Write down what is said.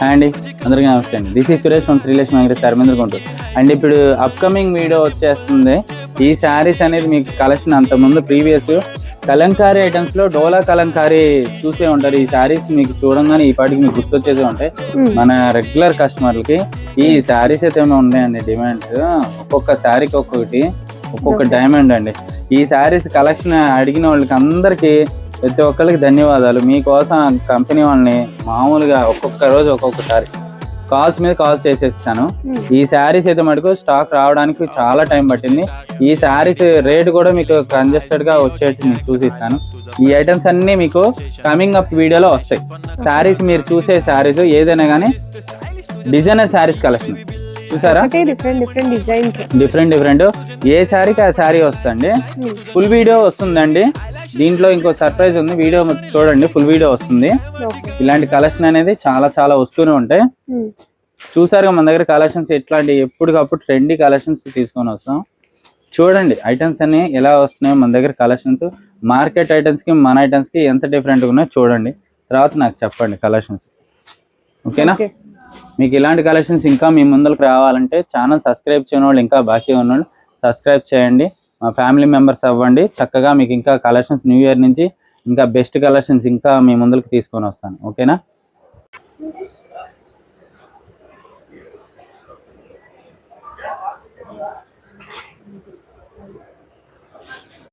Hi అండి. అందరికీ నమస్తే అండి. దిస్ ఈ సురేష్ ఫ్రమ్ శ్రీలేష్ మంగళ ధర్మేంద్ర గుంటూరు. అండ్ ఇప్పుడు అప్కమింగ్ వీడియో వచ్చేస్తుంది. ఈ శారీస్ అనేది మీకు కలెక్షన్ అంతకుముందు ప్రీవియస్ కలంకారీ ఐటమ్స్లో డోలా కలంకారీ చూసే ఉంటారు. ఈ శారీస్ మీకు చూడంగానే ఈ పాటికి మీకు గుర్తొచ్చేసే ఉంటాయి. మన రెగ్యులర్ కస్టమర్లకి ఈ శారీస్ అయితే ఏమైనా ఉన్నాయండి? డిమాండ్ ఒక్కొక్క శారీకి ఒక్కొక్కటి ఒక్కొక్క డైమండ్ అండి. ఈ శారీస్ కలెక్షన్ అడిగిన వాళ్ళకి అందరికీ ప్రతి ఒక్కరికి ధన్యవాదాలు. మీకోసం కంపెనీ వాళ్ళని మామూలుగా ఒక్కొక్క రోజు ఒక్కొక్కసారి కాల్స్ మీద కాల్స్ చేసేస్తాను. ఈ శారీస్ అయితే మటుకు స్టాక్ రావడానికి చాలా టైం పట్టింది. ఈ శారీస్ రేట్ కూడా మీకు కంజెస్టెడ్గా వచ్చేట్టు మీకు చూసిస్తాను. ఈ ఐటమ్స్ అన్ని మీకు కమింగ్ అప్ వీడియోలో వస్తాయి. శారీస్ మీరు చూసే శారీస్ ఏదైనా కానీ డిజైనర్ శారీస్ కలెక్షన్ చూసారా? Different different designs different different ఏ శారీకి ఆ శారీ వస్తుంది ఫుల్ వీడియో వస్తుందండి. దీంట్లో ఇంకో సర్ప్రైజ్ ఉంది. వీడియో చూడండి. ఫుల్ వీడియో వస్తుంది. ఇలాంటి కలెక్షన్ అనేది చాలా చాలా వస్తూనే ఉంటాయి. చూసారుగా మన దగ్గర కలెక్షన్స్ ఎట్లాంటి ఎప్పటికప్పుడు ట్రెండీ కలెక్షన్స్ తీసుకొని వస్తాం. చూడండి ఐటమ్స్ అన్ని ఎలా వస్తున్నాయో మన దగ్గర కలెక్షన్స్ మార్కెట్ ఐటమ్స్కి మన ఐటమ్స్కి ఎంత డిఫరెంట్ ఉన్నాయో చూడండి. తర్వాత నాకు చెప్పండి కలెక్షన్స్ ఓకేనా ఓకే. మీకు ఇలాంటి కలెక్షన్స్ ఇంకా మీ ముందరకు రావాలంటే ఛానల్ సబ్స్క్రైబ్ చేయని వాళ్ళు ఇంకా బాకీ ఉన్నోళ్ళు సబ్స్క్రైబ్ చేయండి. మా ఫ్యామిలీ మెంబర్స్ అవ్వండి. చక్కగా మీకు ఇంకా కలెక్షన్స్ న్యూ ఇయర్ నుంచి ఇంకా బెస్ట్ కలెక్షన్స్ ఇంకా మీ ముందుకు తీసుకొని వస్తాను. ఓకేనా?